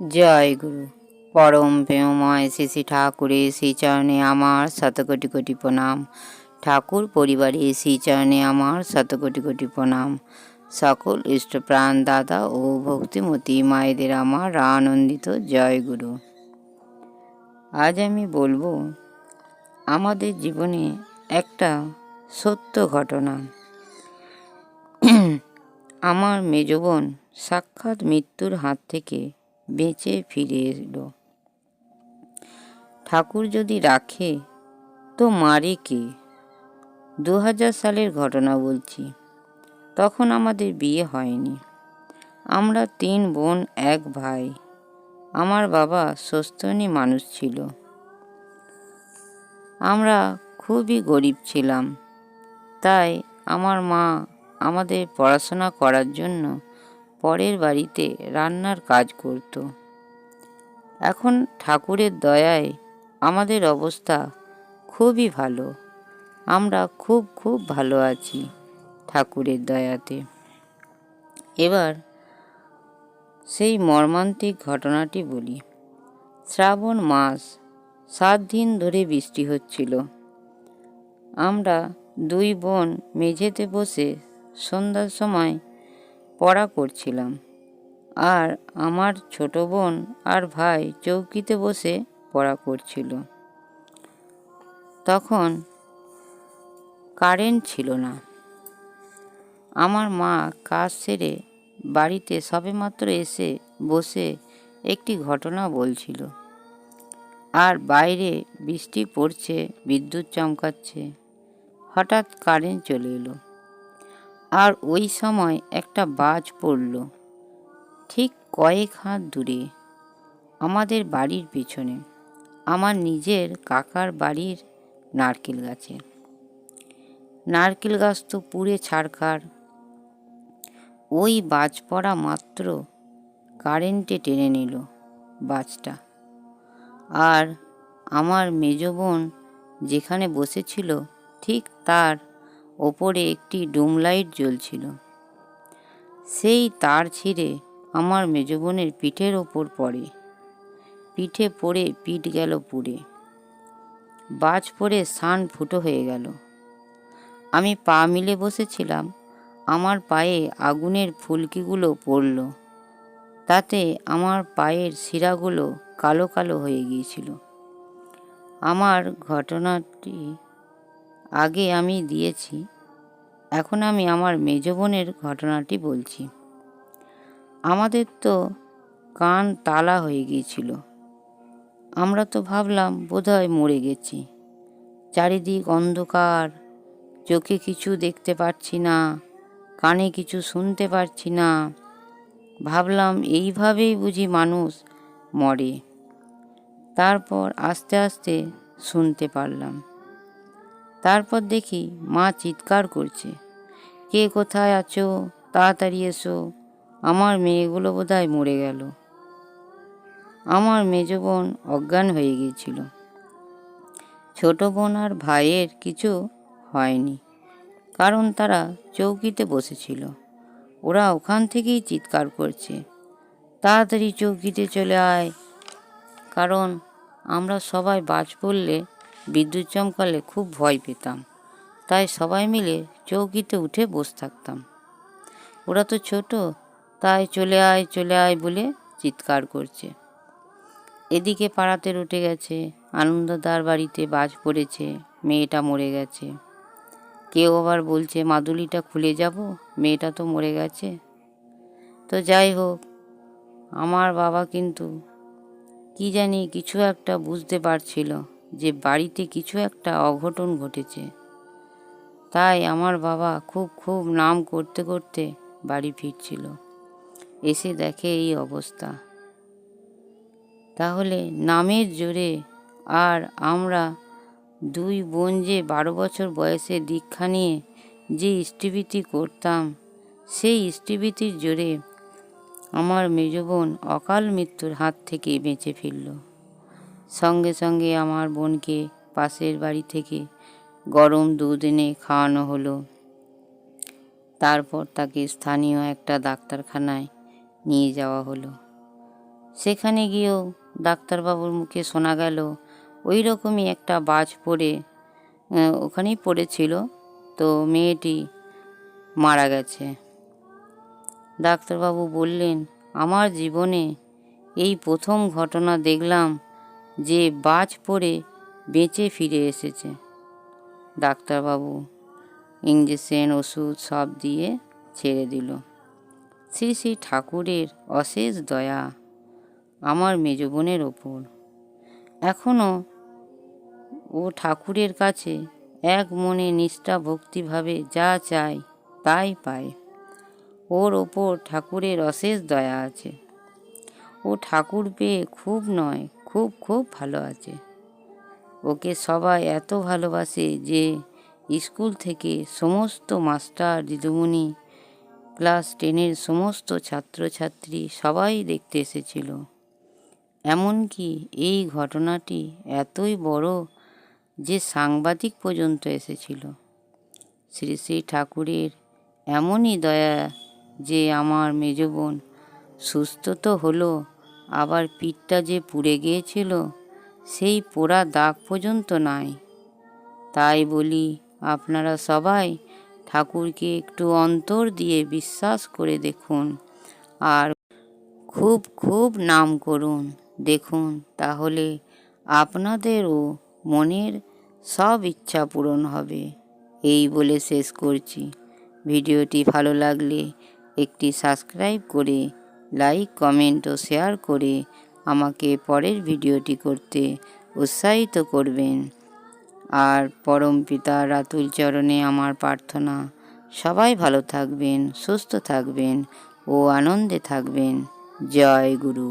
জয় গুরু। পরম প্রেমময় শ্রী শ্রী ঠাকুরের শ্রীচরণে আমার শত কোটি প্রণাম। ঠাকুর পরিবারের শ্রীচরণে আমার শত কোটি প্রণাম। সকল ইষ্টপ্রাণ দাদা ও ভক্তিমতী মায়েদের আমার আনন্দিত জয় গুরু। আজ আমি বলব, আমাদের জীবনে একটা সত্য ঘটনা। আমার মেজ বোন সাক্ষাৎ মৃত্যুর হাত থেকে বেঁচে ফিরে এলো। ঠাকুর যদি রাখে, তো মারে কে? দু হাজার সালের ঘটনা বলছি। তখন আমাদের বিয়ে হয়নি। আমরা তিন বোন, এক ভাই। আমার বাবা সস্তনী মানুষ ছিল। আমরা খুবই গরিব ছিলাম। তাই আমার মা আমাদের পড়াশোনা করার জন্য পরের বাড়িতে রান্নার কাজ করত। এখন ঠাকুরের দয়ায় আমাদের অবস্থা খুবই ভালো। আমরা খুব খুব ভালো আছি ঠাকুরের দয়াতে। এবার সেই মর্মান্তিক ঘটনাটি বলি। শ্রাবণ মাস সাত দিন ধরে বৃষ্টি হচ্ছিল। আমরা দুই বোন মেঝেতে বসে সন্ধ্যার সময় পড়া করছিলাম। আর আমার ছোট বোন আর ভাই চৌকিতে বসে পড়া করছিল। তখন কারেন্ট ছিল না। আমার মা কাজ সেরে বাড়িতে সবেমাত্র এসে বসে একটি ঘটনা বলছিল। আর বাইরে বৃষ্টি পড়ছে, বিদ্যুৎ চমকাচ্ছে। হঠাৎ কারেন্ট চলে এলো। আর ওই সময় একটা বাজ পড়ল। ঠিক কয়েক হাত দূরে, আমাদের বাড়ির পেছনে, আমার নিজের কাকার বাড়ির নারকেল গাছে। নারকেল গাছ তো পুড়ে ছাড়খার ওই বাজ পড়া মাত্র কারেন্টে টেনে নিল বাজটা। আর আমার মেজ বোন যেখানে বসেছিল, ঠিক তার ওপরে একটি ডুম লাইট জ্বলছিল। সেই তার ছিঁড়ে আমার মেজ বোনের পিঠের ওপর পড়ে। পিঠে পড়ে পিঠ গেল পুড়ে। বাজ পড়ে সান ফুটো হয়ে গেল। আমি পা মিলে বসেছিলাম। আমার পায়ে আগুনের ফুলকিগুলো পড়ল। তাতে আমার পায়ের শিরাগুলো কালো কালো হয়ে গিয়েছিল। আমার ঘটনাটি আগে আমি দিয়েছি। এখন আমি আমার মেজ বোনের ঘটনাটি বলছি। আমাদের তো কান তালা হয়ে গিয়েছিল। আমরা তো ভাবলাম বোধহয় মরে গেছি। চারিদিক অন্ধকার, চোখে কিছু দেখতে পাচ্ছি না, কানে কিছু শুনতে পারছি না। ভাবলাম এইভাবেই বুঝি মানুষ মরে। তারপর আস্তে আস্তে শুনতে পারলাম। তারপর দেখি মা চিৎকার করছে। কে কোথায় আছো? তাড়াতাড়ি এসো। আমার মেয়েগুলো বোধহয় মরে গেল। আমার মেজ বোন অজ্ঞান হয়ে গিয়েছিল। ছোট বোন আর ভাইয়ের কিছু হয়নি, কারণ তারা চৌকিতে বসেছিল। ওরা ওখান থেকেই চিৎকার করছে। তাড়াতাড়ি চৌকিতে চলে আয়, কারণ আমরা সবাই বাজ পড়লে বিদ্যুৎ চমকালে খুব ভয় পেতাম। তাই সবাই মিলে চৌকিতে উঠে বসে থাকতাম। ওরা তো ছোট, তাই চলে আয় চলে আয় বলে চিৎকার করছে। এদিকে পাড়াতে উঠে গেছে, আনন্দদার বাড়িতে বাজ পড়েছে, মেয়েটা মরে গেছে। কেউ আবার বলছে, মাদুলিটা খুলে যাব, মেয়েটা তো মরে গেছে। তো যাই হোক, আমার বাবা কিন্তু কি জানি কিছু একটা বুঝতে পারছিল যে বাড়িতে কিছু একটা অঘটন ঘটেছে। তাই আমার বাবা খুব খুব নাম করতে করতে বাড়ি ফিরছিল। এসে দেখে এই অবস্থা। তাহলে নামের জোরে আর আমরা দুই বোন যে বারো বছর বয়সে দীক্ষা নিয়ে যে ইষ্টিবৃতি করতাম, সেই ইষ্টিবৃতির জোরে আমার মেজ বোন অকাল মৃত্যুর হাত থেকে বেঁচে ফিরল। সঙ্গে সঙ্গে আমার বোনকে পাশের বাড়ি থেকে গরম দুধ এনে খাওয়ানো হলো। তারপর তাকে স্থানীয় একটা ডাক্তারখানায় নিয়ে যাওয়া হলো। সেখানে গিয়েও ডাক্তারবাবুর মুখে শোনা গেল ওই রকমই একটা বাজ পড়ে ওখানেই পড়েছিল। তো মেয়েটি মারা গেছে। ডাক্তারবাবু বললেন, আমার জীবনে এই প্রথম ঘটনা দেখলাম যে বাজ পড়ে বেঁচে ফিরে এসেছে। ডাক্তারবাবু ইঞ্জেকশন, ওষুধ সব দিয়ে ছেড়ে দিল। শ্রী শ্রী ঠাকুরের অশেষ দয়া আমার মেজ বোনের ওপর। এখনও ও ঠাকুরের কাছে এক মনে নিষ্ঠা, ভক্তিভাবে যা চায় তাই পায়। ওর ওপর ঠাকুরের অশেষ দয়া আছে। ও ঠাকুর পেয়ে খুব নয়, খুব খুব ভালো আছে। ওকে সবাই এত ভালোবাসে যে স্কুল থেকে সমস্ত মাস্টার, দিদিমণি, ক্লাস টেনের সমস্ত ছাত্রছাত্রী সবাই দেখতে এসেছিল। এমনকি এই ঘটনাটি এতই বড় যে সাংবাদিক পর্যন্ত এসেছিল। শ্রী শ্রী ঠাকুরের এমনই দয়া যে আমার মেজ বোন সুস্থ তো হলো, আবার পিঠটা যে পুড়ে গিয়েছিল সেই পোড়া দাগ পর্যন্ত নাই। তাই বলি, আপনারা সবাই ঠাকুরকে একটু অন্তর দিয়ে বিশ্বাস করে দেখুন আর খুব খুব নাম করুন। দেখুন, তাহলে আপনাদেরও মনের সব ইচ্ছা পূরণ হবে। এই বলে শেষ করছি। ভিডিওটি ভালো লাগলে একটি সাবস্ক্রাইব করে, লাইক, কমেন্ট ও শেয়ার করে আমাকে পরের ভিডিওটি করতে উৎসাহিত করবেন। আর পরম পিতা রাতুল চরণে আমার প্রার্থনা, সবাই ভালো থাকবেন, সুস্থ থাকবেন ও আনন্দে থাকবেন। জয় গুরু।